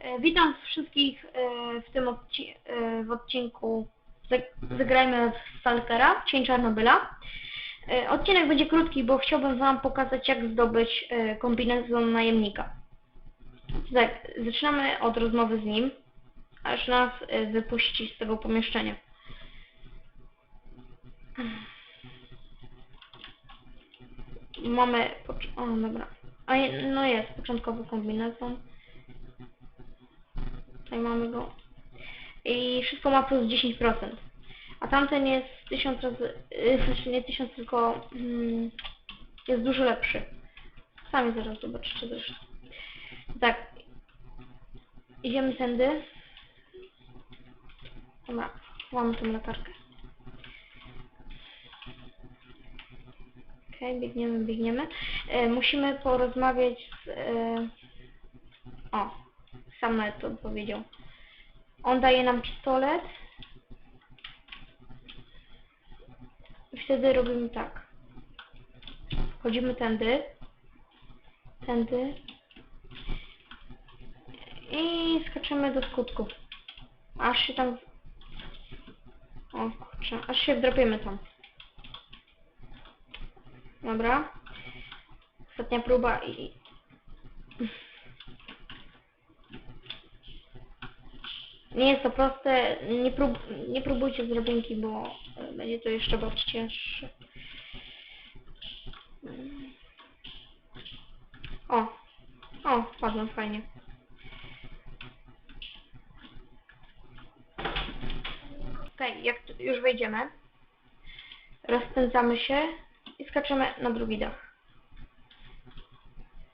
E, Witam wszystkich e, w tym odci e, w odcinku Zag- Zagrajmy w Stalkera, Cień Czarnobyla. Odcinek będzie krótki, bo chciałbym Wam pokazać jak zdobyć kombinezon najemnika. Tak, zaczynamy od rozmowy z nim, aż nas wypuści z tego pomieszczenia. Mamy... O, dobra. A, no jest, początkowy kombinezon. Tutaj mamy go. I wszystko ma plus 10%. A tamten jest 1000 razy, yy, znaczy nie 1000, tylko mm, jest dużo lepszy. Sami zaraz zobaczycie zresztą. Tak. Idziemy tędy. Dobra, mamy tą latarkę. Okej, biegniemy, biegniemy. E, musimy porozmawiać z... E, sam nawet to powiedział. On daje nam pistolet. I wtedy robimy tak. Chodzimy tędy. Tędy. I skaczemy do skutków. Aż się tam... O kurczę, aż się wdrapiemy tam. Dobra. Ostatnia próba i... Nie jest to proste, nie, prób, nie próbujcie z drabinki, bo e, będzie to jeszcze bardziej cięższe. O, o, wpadłem fajnie. Okej, jak tu już wejdziemy, rozpędzamy się i skaczemy na drugi dach.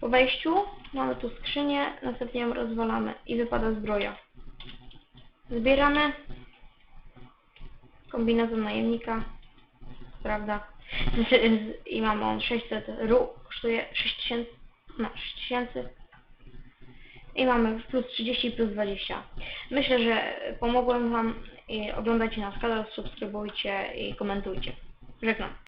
Po wejściu mamy tu skrzynię, następnie ją rozwalamy i wypada zbroja. Zbieramy kombinezon najemnika, prawda? I mamy on 600 ru, kosztuje 6000, no 6000 i mamy plus 30 plus 20. Myślę, że pomogłem Wam i oglądajcie nasz kanał, subskrybujcie i komentujcie. Żegnam.